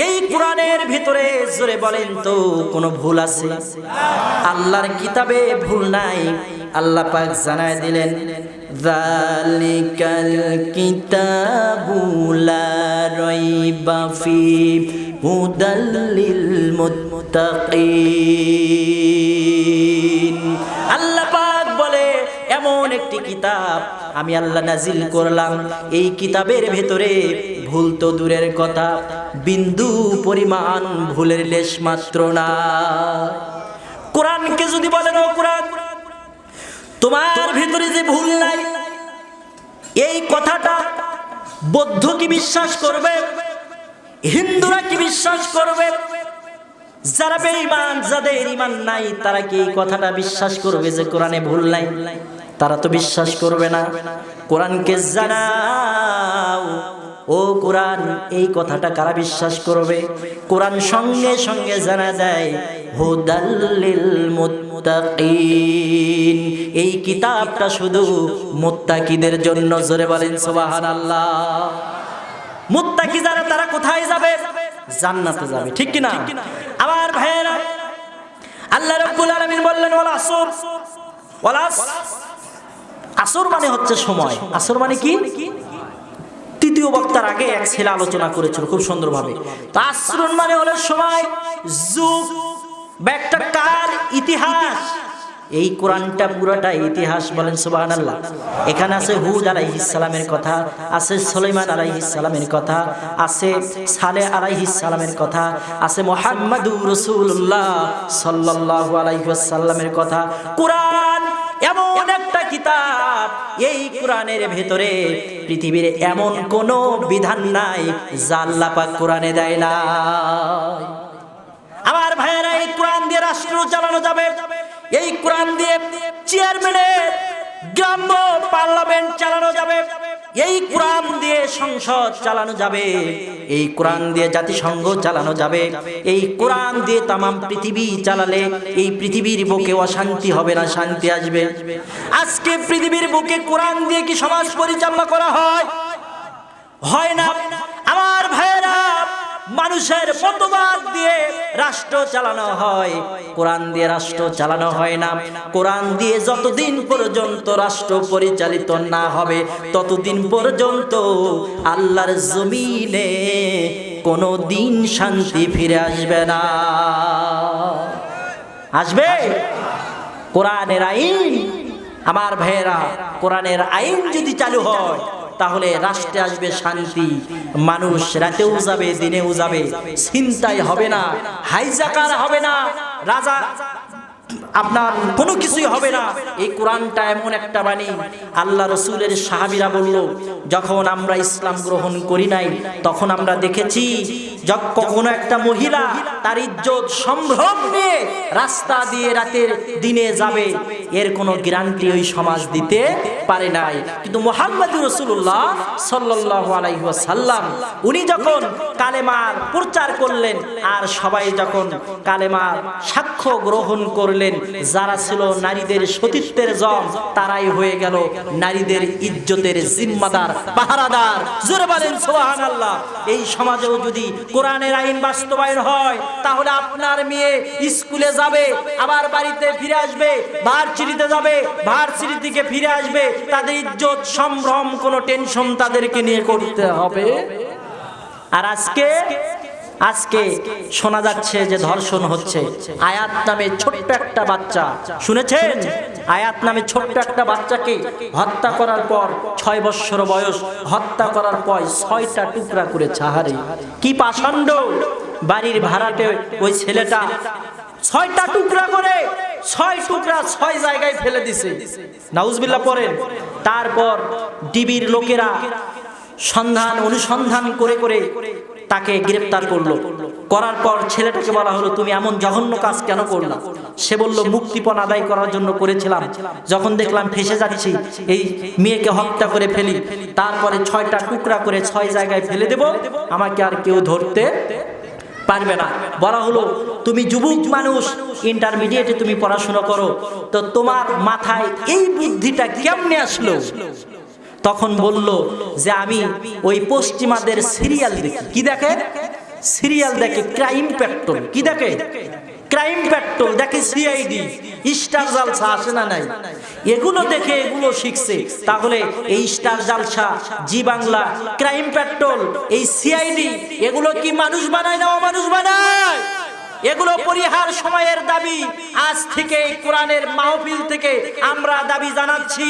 এই কোরআনের ভিতরে জোরে বলেন তো, কোনো ভুল আছে? আল্লাহর কিতাবে ভুল নাই। আল্লাহ পাক জানায় দিলেন, যালিকাল কিতাবু লা রাইবা ফি হুদাল লিল মুত্তাকিন। আল্লাহ পাক বলে, এমন একটি কিতাব আমি আল্লাহ নাজিল করলাম। এই কিতাবের ভেতরে ভুল তো দূরের কথা, বিন্দু পরিমাণ ভুলের লেশ মাত্র না। কোরআনকে যদি বলেন ও কোরআন, তোমার ভিতরে যে ভুল নাই, এই কথাটা বৌদ্ধ কি বিশ্বাস করবে? হিন্দুরা কি বিশ্বাস করবে? যারা বেঈমান, যাদের ইমান নাই, তারা কি এই কথাটা বিশ্বাস করবে যে কোরআনে ভুল নাই? তারা তো বিশ্বাস করবে না। কোরআনকে জানাও। ও কোরআন, এই কথাটা কারা বিশ্বাস করবে? কোরআন সঙ্গে সঙ্গে জানা দেয় হুদাল্লিল মুত্তাকিন। এই কিতাবটা শুধু মুত্তাকিদের জন্য, জোরে বলেন সুবহানাল্লাহ। মুত্তাকি যারা, তারা কোথায় যাবে? জান্নাতে যাবে, ঠিক কি না আবার ভাইয়েরা, আল্লাহ রাব্বুল আলামিন বললেন, ওয়াল আসর। ওয়াল আস- আসর মানে হচ্ছে সময়। আসর মানে কি? তৃতীয় বক্তার আগে এক ছেলে আলোচনা করেছিল খুব সুন্দরভাবে। তো আশ্রণ মানে হলো সময়, যুগ বা একটা ইতিহাস। এই কোরআনটা পুরোটা ইতিহাস বলেন, সুবহানাল্লাহ। এখানে আছে হুদ আলাইহিস সালামের কথা, আছে সুলাইমান আলাইহিস সালামের কথা, আছে সালেহ আলাইহিস সালামের কথা, আছে মুহাম্মাদুর রাসূলুল্লাহ সাল্লাল্লাহু আলাইহি ওয়াসাল্লামের কথা। কোরআন এমন একটা এই কোরআনের ভেতরে পৃথিবীর এমন কোন বিধান নাই, যা কোরআনে দেয় না আমার ভাইয়েরা, এই কোরআন দিয়ে রাষ্ট্র চালানো যাবে। এই কোরআন দিয়ে চেয়ারম্যানের গ্রাম্য পার্লামেন্ট চালানো যাবে। এই কোরআন দিয়ে সংসদ চালানো যাবে, এই কোরআন দিয়ে জাতিসংঘ চালানো যাবে, এই কোরআন দিয়ে তামাম পৃথিবী চালালে এই পৃথিবীর বুকে অশান্তি হবে না, শান্তি আসবে। আজকে পৃথিবীর বুকে কোরআন দিয়ে কি সমাজ পরিচালনা করা হয়? হয় না। আমার ভাইয়েরা মানুষের মতবাদ দিয়ে রাষ্ট্র চালানো হয়। কোরআন দিয়ে রাষ্ট্র চালানো হয় না। কোরআন দিয়ে যতদিন পর্যন্ত রাষ্ট্র পরিচালিত না হবে, ততদিন পর্যন্ত আল্লাহর জমিনে কোনো দিন শান্তি ফিরে আসবে না। আসবে? কোরআনের আইন? আমার ভাইয়েরা, কোরআনের আইন যদি চালু হয় তাহলে রাষ্ট্রে আসবে শান্তি। মানুষ রাতেও যাবে, দিনেও যাবে। চিন্তাই হবে না, হাইজাকার হবে না। রাজা আপনার কোনো কিছুই হবে না। এই কোরআনটা এমন একটা বাণী। আল্লাহ রসুলের সাহাবিরা বলল, যখন আমরা ইসলাম গ্রহণ করি নাই, তখন আমরা দেখেছি কখনো একটা মহিলা তার ইজ্জত সম্ভ্রম নিয়ে রাস্তা দিয়ে রাতের দিনে যাবে। এর কোনো গ্যারান্টি ওই সমাজ দিতে পারে নাই। কিন্তু মোহাম্মদ রসুল্লাহ সাল্লাহ উনি যখন কালেমার প্রচার করলেন, আর সবাই যখন কালেমার সাক্ষ্য গ্রহণ করলেন যারা ছিল নারীদের সতীত্বের জম তারাই হয়ে গেল নারীদের ইজ্জতের জিম্মাদার, পাহারাদার। জোরে বলেন সোহান আল্লাহ এই সমাজেও যদি কোরআনের আইন বাস্তবায়ন হয়, তাহলে আপনার মেয়ে স্কুলে যাবে, আবার বাড়িতে ফিরে আসবে, ভার্সিটিতে যাবে, ভার্সিটি থেকে ফিরে আসবে। তাদের ইজ্জত, সম্ভ্রম, কোনো টেনশন তাদেরকে নিয়ে করতে হবে। আর আজকে আজকে শোনা যাচ্ছে যে ধর্ষণ হচ্ছে। আয়াত নামে ছোট্ট একটা বাচ্চা। শুনেছেন? আয়াত নামে ছোট্ট একটা বাচ্চাকে হত্যা করার পর ছয় বৎসর বয়স, হত্যা করার পর ছয়টা টুকরা করে ছাহারে। কি পাষণ্ড? বাড়ির ভাড়াটে ওই ছেলেটা ছয়টা টুকরা করে, ছয় টুকরা ছয় জায়গায় ফেলে দিছে। নাউজবিল্লাহ পড়েন। তারপর ডিবির লোকেরা সন্ধান, অনুসন্ধান করে করে তাকে গ্রেপ্তার করল। করার পর ছেলেটাকে বলা হলো, তুমি এমন জঘন্য কাজ কেন করলা? সে বলল, মুক্তিপণ আদায় করার জন্য করেছিলাম। যখন দেখলাম ফেসে যাচ্ছি, এই মেয়েকে হত্যা করে ফেলি। তারপরে ছয়টা টুকরা করে ছয় জায়গায় ফেলে দেব। আমাকে আর কেউ ধরতে পারবে না। বলা হলো, তুমি যুবক মানুষ ইন্টারমিডিয়েটে তুমি পড়াশোনা করো। তো তোমার মাথায় এই বুদ্ধিটা কেমনে আসলো? তখন বলল যে আমি ওই পশ্চিমাদের সিরিয়াল দেখি। কি দেখে? সিরিয়াল দেখে ক্রাইম পেট্রোল কি দেখে? ক্রাইম পেট্রোল দেখে সিআইডি। স্টার জালসা আসে না নাই? এগুলো দেখে এগুলো শিখছে। তাহলে এই star Jalsha, Zee Bangla, crime patrol এই সিআইডি, এগুলো কি মানুষ বানায় না অমানুষ বানায়? এগুলো পরিহার সময়ের দাবি। আজ থেকে কোরআনের মাহফিল থেকে আমরা দাবি জানাচ্ছি,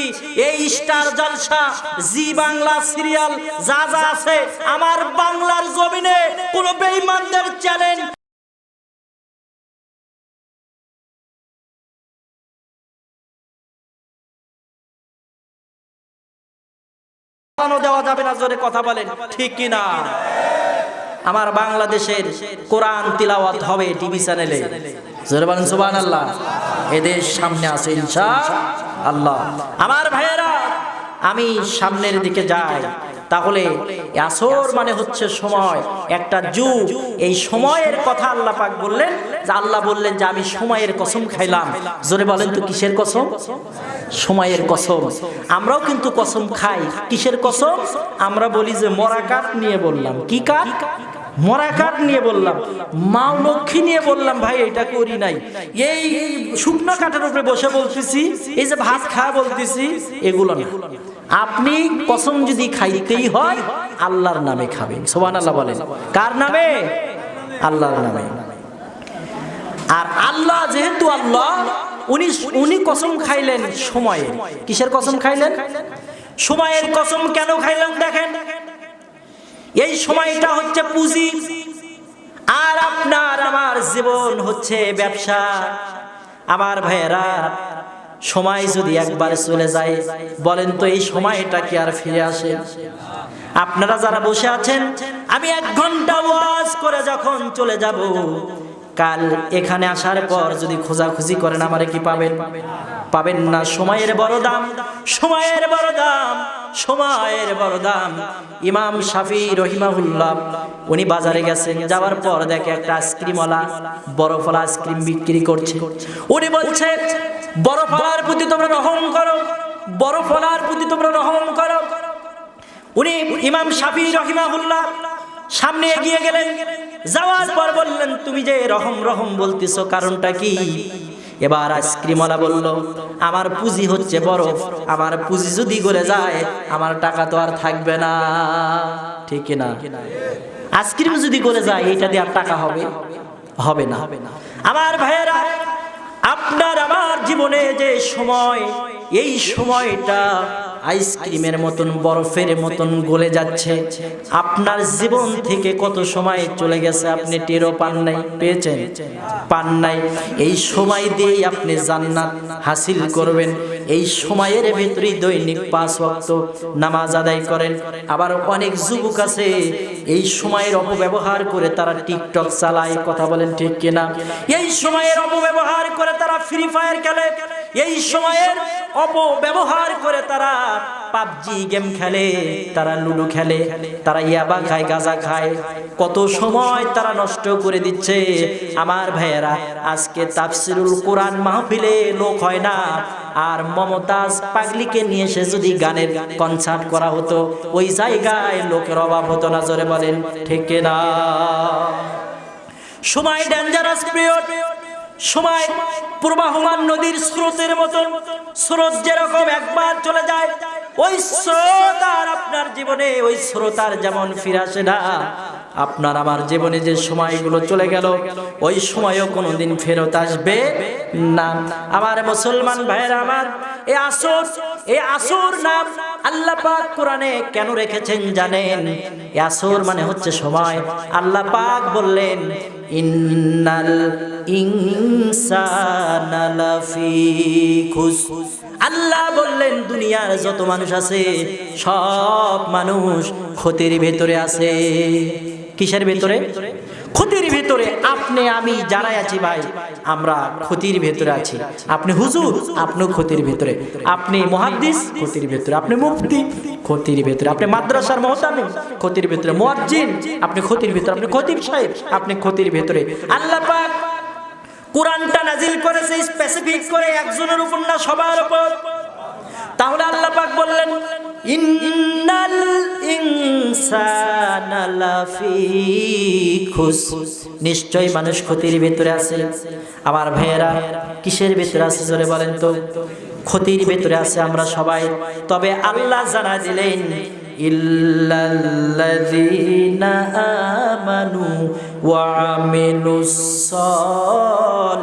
এই Star Jalsha, Zee Bangla serial যা যা আছে আমার বাংলার জমিনে কোন বেঈমানদের চ্যালেঞ্জ দেওয়া যাবে না? জোরে কথা বলেন, ঠিক কি না আমার বাংলাদেশের কোরআন তিলাওয়াত হবে টিভি চ্যানেলে। বলেন সুবহানাল্লাহ। এদেশ সামনে আছে ইনশা আল্লাহ। আমার ভাইয়েরা, আমি সামনের দিকে যাই। তাহলে আসর মানে হচ্ছে সময়। একটা যুগ এই সময়ের কথা আল্লাহ পাক বললেন যে আল্লাহ বললেন যে আমি সময়ের কসম খাইলাম। জোরে বলেন তো কিসের কসম? সময়ের কসম। আমরাও কিন্তু কসম খাই। কিসের কসম? আমরা বলি যে মরা কাঠ নিয়ে বললাম। কি কাঠ? মরা কাঠ নিয়ে বললাম, মা লক্ষ্মী নিয়ে বললাম, ভাই, এটা করি নাই। এই শুকনো কাঠের উপরে বসে বলতেছি, এই যে ভাত খা বলতেছি, এগুলো না। আপনি কসম যদি খাইতেই হয়, আল্লাহর নামে খাবেন। সোমান আল্লাহ বলেন। কার নামে? আল্লাহর নামে। আর আল্লাহ যেহেতু আল্লাহ, উনি উনি কসম খাইলেন সময়ে কিসের কসম খাইলেন? সময়ের কসম কেন খাইলেন দেখেন? এই সময়টা হচ্ছে পুঁজি। আর আপনার আমার জীবন হচ্ছে ব্যবসা। আমার ভাইয়েরা, সময় যদি একবার চলে যায়, বলেন তো এই সময়টা কি আর ফিরে আসে? আপনারা যারা বসে আছেন, আমি এক ঘণ্টা ওয়াজ করে যখন চলে যাব, কাল এখানে আসার পর যদি খোঁজাখুঁজি করেন, আমারে কি পাবেন? পাবেন না। সময়ের বড় দাম, সময়ের বড় দাম। সময়ের বড় দাম ইমাম শাফি রহিমাহুল্লাহ, উনি বাজারে গেছেন, যাওয়ার পর দেখে একটা আইসক্রিমওয়ালা, বরফওয়ালা আইসক্রিম বিক্রি করছে। উনি বলছে, বরফওয়ালার প্রতি তোমরা রহম করো, বরফওয়ালার প্রতি তোমরা রহম করো। উনি ইমাম শাফি রহিমাহুল্লাহ সামনে এগিয়ে গেলেন। যাওয়ার পর বললেন, তুমি যে রহম রহম বলতেছো, কারণটা কি? এবার আইসক্রিমওয়ালা বলল, আমার পুঁজি হচ্ছে বরফ, আমার পুঁজি যদি গলে যায়, আমার টাকা তো আর থাকবে না। ঠিক না আইসক্রিম যদি গলে যায়, এটা দিয়ে আর টাকা হবে? হবে না। আমার ভাইয়েরা, আপনার, আমার জীবনে যে সময়, এই সময়টা আইসক্রিমের মতন, বরফের মতন গলে যাচ্ছে। আপনার জীবন থেকে কত সময় চলে গেছে আপনি টেরও পান নাই, পেয়েছেন? পান নাই। এই সময় দিয়েই আপনি জান্নাত হাসিল করবেন। এই সময়ের ভেতরেই দৈনিক পাঁচ ওয়াক্ত নামাজ আদায় করেন। আবার অনেক যুবক আছে, এই সময়ের অপব্যবহার করে তারা টিকটক চালায়, কথা বলেন ঠিক কিনা? এই সময়ের অপব্যবহার করে তারা ফ্রি ফায়ার খেলে। এই সময়ের অপব্যবহার করে তারা পাবজি গেম খেলে, তারা লুডো খেলে, তারা ইয়াবা খায়, গাজা খায়। কত সময় তারা নষ্ট করে দিচ্ছে। আমার ভাইয়েরা, আজকে তাফসিরুল কোরআন মাহফিলে লোক হয় না। আর মমতাজ পাগলিকে নিয়ে এসে যদি গানের কনসার্ট করা হতো, ওই জায়গায় লোকের অভাব হতো না, জোরে বলেন, ঠিক না সময় ডেঞ্জারাস পিরিয়ড সময় প্রবাহমান নদীর স্রোতের মতন স্রোত যেরকম একবার চলে যায়, ওই স্রোত আর আপনার জীবনে ওই স্রোত আর যেমন ফিরে আসে না। আপনার আমার জীবনে যে সময়গুলো চলে গেল, ওই সময়ও কোনোদিন ফেরত আসবে না। আমার মুসলমান ভাইয়ের, আমার এ আসর এ আসর নাম আল্লাহ পাক কোরআনে কেন রেখেছেন জানেন? এ আসর মানে হচ্ছে সময়। আল্লাহ পাক বললেন, ইন্নাল আল্লাহ বললেন, দুনিয়ার যত মানুষ আছে, সব মানুষ ক্ষতির ভেতরে আছে। কিসের ভেতরে? ক্ষতির ভেতরে আপনি, আমি যারাই আছি ভাই, আমরা ক্ষতির ভেতরে আছি। আপনি হুজুর আপনি ক্ষতির ভেতরে। আপনি মহাদ্দিস, ক্ষতির ভেতরে। আপনি মুফতি, ক্ষতির ভেতরে। আপনি মাদ্রাসার মহতামিম, ক্ষতির ভেতরে। মুয়াজ্জিন, আপনি ক্ষতির ভেতরে। আপনি খতিব সাহেব, আপনি ক্ষতির ভেতরে। আল্লাহ পাক কোরআনটা নাজিল করেছে স্পেসিফিক করে একজনের উপর না সবার উপর। তাহলে আল্লাহ পাক বললেন ইন্নাল ইনসানা লাফি খুস। নিশ্চয় মানুষ ক্ষতির ভিতরে আছে। আমার ভাইয়েরা, কিসের ভিতরে আছে জোরে বলেন তো? ক্ষতির ভিতরে আছে আমরা সবাই। তবে আল্লাহ জানা দিলেন আমানু ওয়া আমিলুস সালিহাত।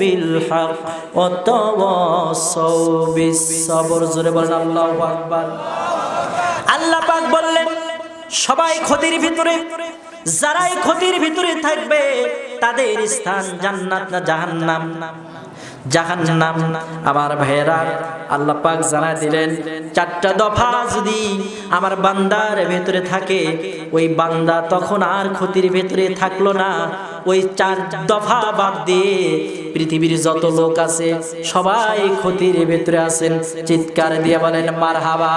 বিল হক ওয়া তাওয়াসাউ বিস সবর জোরে বলেন, আল্লাহু আকবার। আল্লাহ পাক বললেন, সবাই ক্ষতির ভিতরে, যারাই ক্ষতির ভিতরে থাকবে, তাদের স্থান জান্নাত না জাহান্নাম? জাহান্নাম। আমার ভাইয়েরা, আল্লাহ পাক জানাই দিলেন চারটা দফা যদি আমার বান্দার ভেতরে থাকে, ওই বান্দা তখন আর ক্ষতির ভেতরে থাকল না। ওই চার দফা বাদ দিয়ে পৃথিবীর যত লোক আছে, সবাই ক্ষতির ভেতরে আছেন। চিৎকার দিয়ে বলেন মার হাবা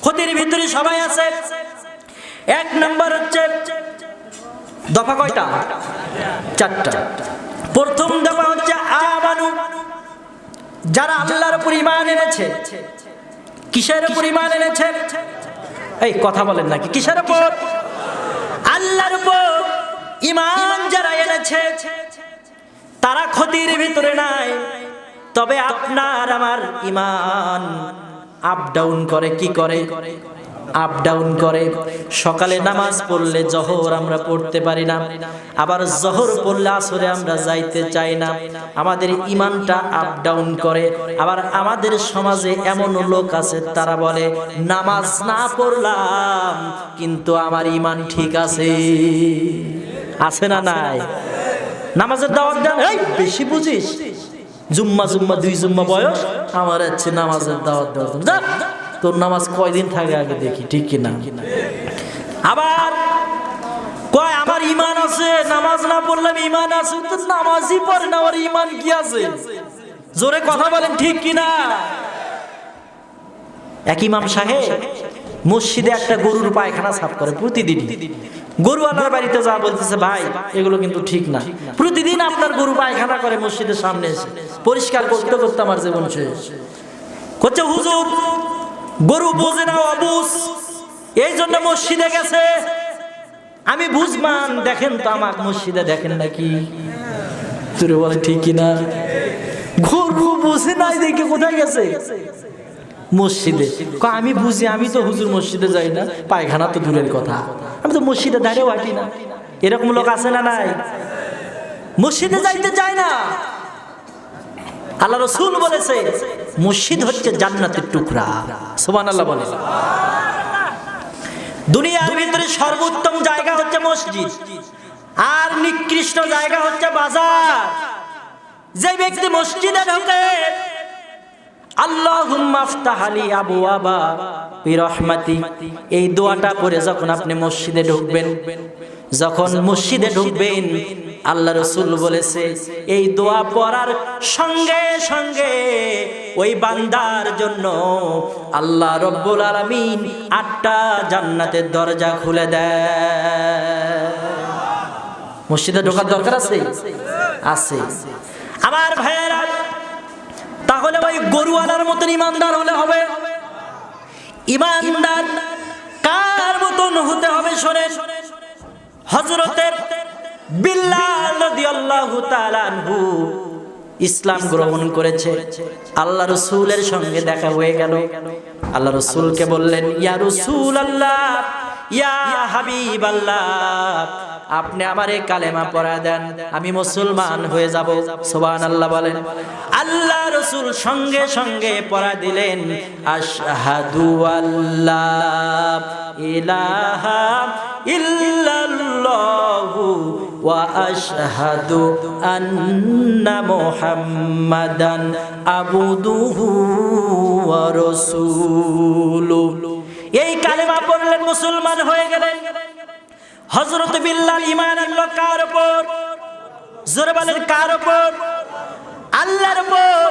ক্ষতির ভিতরে সবাই আছে। এক নম্বর হচ্ছে, দফা কয়টা? চারটা। প্রথম দফা হচ্ছে, আমানু। যারা আল্লাহর উপর ইমান এনেছে? কিসের উপর ইমান এনেছে? এই, কথা বলেন নাকি? কিসের উপর? আল্লাহর উপর ইমান যারা এনেছে, তারা ক্ষতির ভিতরে নাই। তবে আপনার আমার ইমান আপ ডাউন করে কি করে? আপ ডাউন করে। সকালে নামাজ পড়লে জহর আমরা পড়তে পারি না। আবার জহর পড়লে আসরে আমরা যাইতে চাই না। আমাদের ইমানটা আপ ডাউন করে। আবার আমাদের সমাজে এমন লোক আছে তারা বলে নামাজ না পড়লাম কিন্তু আমার ইমান ঠিক আছে। আছে না নাই? নামাজের দাওয়াত দেন। এই বেশি বুঝিস? জুম্মা জুম্মা দুই জুম্মা বয়স? আমার হচ্ছে নামাজের দাওয়াত দেওয়ার জন্য। যা, তোর নামাজ কয়দিন থাকে আগে দেখি, ঠিক কিনা? আবার কয়, আমার ইমান আছে, নামাজ না পড়লাম ইমান আছে, তো নামাজই পড়ে না ইমান কি আছে? জোরে কথা বলেন, ঠিক কিনা? এক ইমাম সাহেব মসজিদে একটা গরুর পায়খানা সাফ করে প্রতিদিন। গরুওয়ালার বাড়িতে যা বলতেছে, ভাই, এগুলো কিন্তু ঠিক না। প্রতিদিন আপনার গরু পায়খানা করে মসজিদের সামনে এসে, পরিষ্কার করতে করতে আমার জীবন শেষ। করছে হুজুর গরু বোঝে না, অবুজ। এই জন্য মসজিদে গেছে। আমি বুঝমান দেখেন তো আমাকে মসজিদে দেখেন নাকি? তুই বলে ঠিক কিনা? গরু বুঝে নাই দেখে কোথায় গেছে? মসজিদে। আমি বুঝি, আমি তো হুজুর মসজিদে যাই না। পায়খানা তো দূরের কথা। আমি তো মসজিদে দাঁড়িয়েও হাঁটি না। এরকম লোক আছে না নাই? মসজিদে যাইতে চায় না। আল্লাহ রসুল বলেছে মসজিদ হচ্ছে জান্নাতের টুকরা। সুবহান আল্লাহ বলে দুনিয়ার ভিতরে সর্বোত্তম জায়গা হচ্ছে মসজিদ। আর নিকৃষ্ট জায়গা হচ্ছে বাজার। যে ব্যক্তি মসজিদে ঢোকে এই দোয়াটা পড়ে যখন আপনি মসজিদে ঢুকবেন যখন মসজিদে ঢুকবেন আল্লাহ রসুল বলেছে, এই দোয়া পড়ার সঙ্গে সঙ্গে ওই বান্দার জন্য আল্লাহ রব্বুল আলামিন আটটা জান্নাতের দরজা খুলে দেয়। মসজিদে ঢোকার দরকার আছে? আছে। আমার ভাইয়েরা, তাহলে ওই গরুওয়ালার মতন ইমানদার হলে হবে। ইমানদার কার মতন হতে হবে শোনেন? হজরতের ইসলাম গ্রহণ করেছে। আল্লাহ রসুলের সঙ্গে দেখা হয়ে গেল। আল্লাহ রসুলকে বললেন, ইয়া রসুল আল্লাহ আপনি আমারে কালেমা পড়া দেন, আমি মুসলমান হয়ে যাব। সোবান আল্লাহ বলেন। আল্লাহ রসুল সঙ্গে সঙ্গে পড়া দিলেন, আশহাদু আল্লাহ ইলাহা ইল্লাল্লাহু আন্না মুহাম্মাদান আবুদুহু ওয়া রাসূলুহু এই কালেমা পড়লেন মুসলমান হয়ে গেলেন হজরত বিল্লাল ইমান আনলো কার উপর? জোরে বলেন কার উপর? আল্লাহর উপর।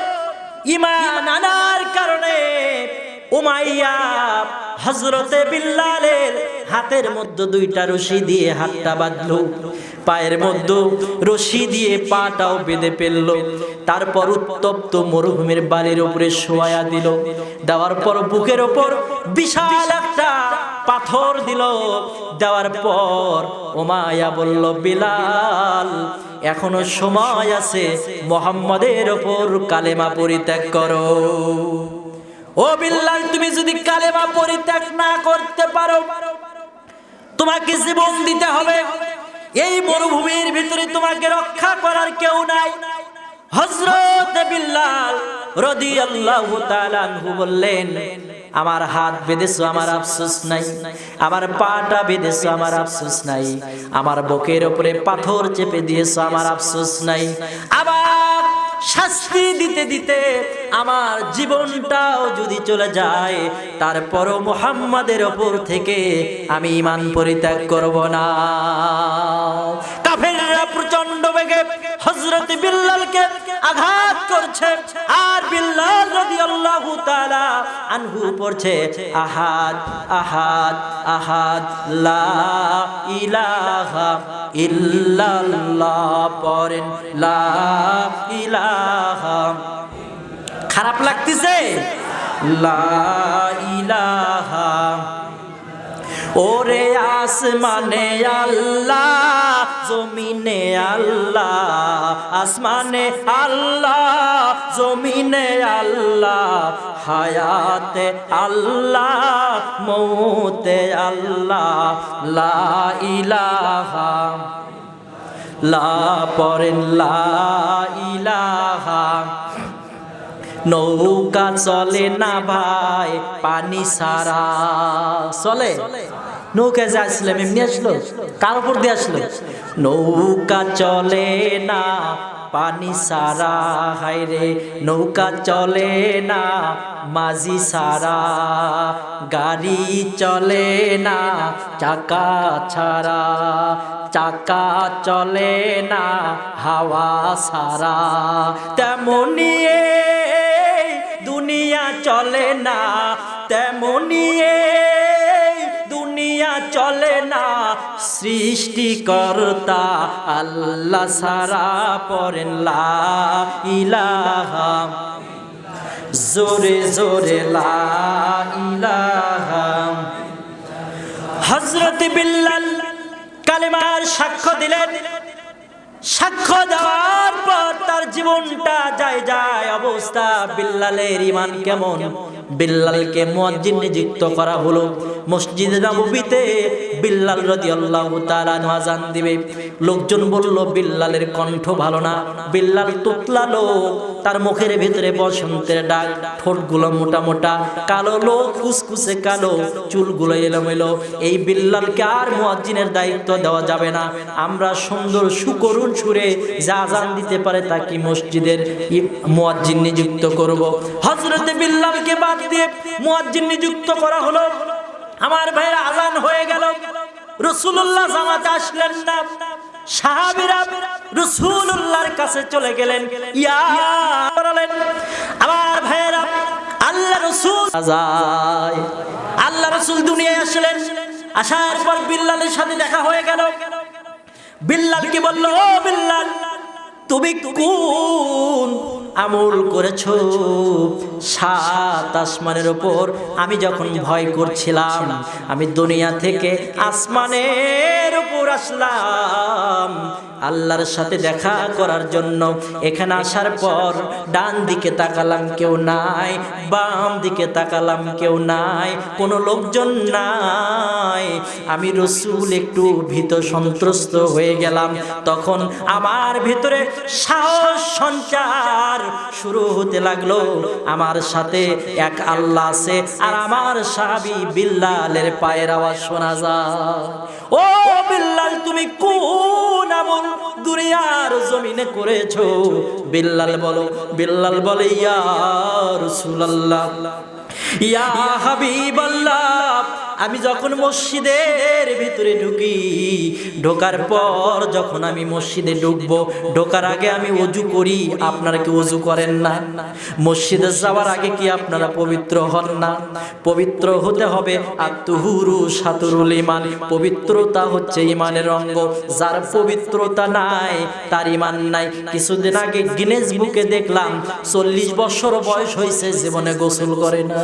ইমান আনার কারণে উমাইয়া হজরতে বিল্লালের হাতের মধ্যে দুইটা রশি দিয়ে হাতটা বাঁধলো। পায়ের মধ্যে রশি দিয়ে পাটাও বেঁধে ফেলল। তারপর উত্তপ্ত মরুভূমির বালির উপরে শোয়া দিল। দেওয়ার পর বুকের ওপর বিশাল একটা পাথর দিল। দেওয়ার পর ওমায়া বলল, বিলাল, এখনও সময় আছে। মোহাম্মদের ওপর কালেমা পরিত্যাগ করো। ও বিল্লাল, তুমি যদি কালেমা পরিত্যাগ না করতে পারো, তোমাকে জীবন দিতে হবে। এই মরুভূমির ভিতরে তোমাকে রক্ষা করার কেউ নাই। হজরত বিল্লাল রদি আল্লাহ বললেন, আমার হাত বেঁধেছো, আমার আফসোস নাই। আমার পাটা বেঁধেছো, আমার আফসোস নাই। আমার বুকের উপরে পাথর চেপে দিয়েছ, আমার আফসোস নাই। আবার শাস্তি দিতে দিতে আমার জীবনটাও যদি চলে যায়, তারপরও মোহাম্মদের ওপর থেকে আমি ইমান পরিত্যাগ করব না। প্রচণ্ড বেগে হযরত বিল্লালকে আঘাত করছে। আর বিল্লাল রাদিয়াল্লাহু তাআলা আনহু পড়ছে, আহাদ আহাদ আহাদ, লা ইলাহা ইল্লাল্লাহ পড়েন, লা ইলাহা খারাপ লাগতেছে? লা ইলাহা ওরে আসমানে আল্লাহ, জমিনে আল্লাহ, আসমানে আল্লাহ, জমিনে আল্লাহ, হায়াতে আল্লাহ, মৌতে আল্লাহ, লা ইলাহা, লা পরেন লা ইলাহা। নৌকা চলে না ভাই, পানি সারা চলে? নৌকা যে আসলাম এমনি আসলো? কার উপর দিয়ে আসলো? নৌকা চলে না, পানি সারা হাইরে নৌকা চলে না, মাঝি সারা গাড়ি চলে না, চাকা ছাড়া। চাকা চলে না, হাওয়া সারা তেমনি এই দুনিয়া চলে না, তেমনি দুনিয়া চলে না। সৃষ্টিকর্তা আল্লাহ সারা পরেন লা ইলাহা জোরে জোরে লা ইলাহা হজরত বিল্লাল কালেমার সাক্ষ্য দিলেন। সাক্ষ্য তার জীবনটা যায় যায় অবস্থা বিল্লালের ইমান কেমন? বিল্লালকে মুয়াজ্জিন নিযুক্ত করা হলো। মসজিদে নববীতে বিল্লাল রাদিয়াল্লাহু তাআলা আযান দিবে। লোকজন বলল, বিল্লালের কণ্ঠ ভালো না। বিল্লাল তুতলা লোক। তার মুখের ভিতরে বসন্তের ডাক। ঠোঁটগুলো মোটা মোটা। কালো লোক, কুসকুসে কালো। চুলগুলো এলোমেলো। এই বিল্লালকে আর মুয়াজ্জিনের দায়িত্ব দেওয়া যাবে না। আমরা সুন্দর সুকরুণ সুরে যা আজান দিতে পারে তাকে মসজিদের ই- মুয়াজ্জিন নিযুক্ত করব। হযরতে বিল্লালকে বাদ দিয়ে মুয়াজ্জিন নিযুক্ত করা হলো। আমার ভাইয়ের আজান হয়ে গেল। রসুল্লাহ জামাতে আসলেন না। সাহাবিরা রসুল্লাহর কাছে চলে গেলেন। আমার ভাইয়েরা, আল্লাহ রসুল আল্লাহ রসুল দুনিয়ায় আসলেন। আসার পর বিল্লালের সাথে দেখা হয়ে গেল। বিল্লাল কি বলল, ও বিল্লাল তুমি কোন আমল করেছ? সাত আসমানের ওপর আমি যখন ভয় করছিলাম, আমি দুনিয়া থেকে আসমানের উপর আসলাম। আল্লাহর সাথে দেখা করার জন্য। এখানে আসার পর ডান দিকে তাকালাম, কেউ নাই। বাম দিকে তাকালাম, কেউ নাই। কোনো লোকজন নাই। আমি রসুল একটু ভীত সন্ত্রস্ত হয়ে গেলাম। তখন আমার ভিতরে সাহস, সঞ্চার শুরু হতে লাগল। আমার সাথে এক আল্লাহ আছে, আর আমার সাহাবি বিল্লালের পায়ের আওয়াজ শোনা যায়। ও বিল্লাল, তুমি কোন আমল দুনিয়ার জমিনে করেছ? বিল্লাল বলো বিল্লাল বলে ইয়া রাসূলুল্লাহ ইয়া হাবিবাল্লাহ আমি যখন মসজিদের ভিতরে ঢুকি, ঢোকার পর যখন আমি মসজিদে ঢুকবো, ঢোকার আগে আমি অজু করি, আপনারা কি অজু করেন না? মসজিদে যাওয়ার আগে কি আপনারা পবিত্র হন না? পবিত্র হতে হবে আত্মহুরু সাতুরুল ইমান পবিত্রতা হচ্ছে ইমানের অঙ্গ। যার পবিত্রতা নাই, তার ইমান নাই। কিছুদিন আগে গিনেস বুকে দেখলাম, চল্লিশ বছর বয়স হয়েছে জীবনে গোসল করে না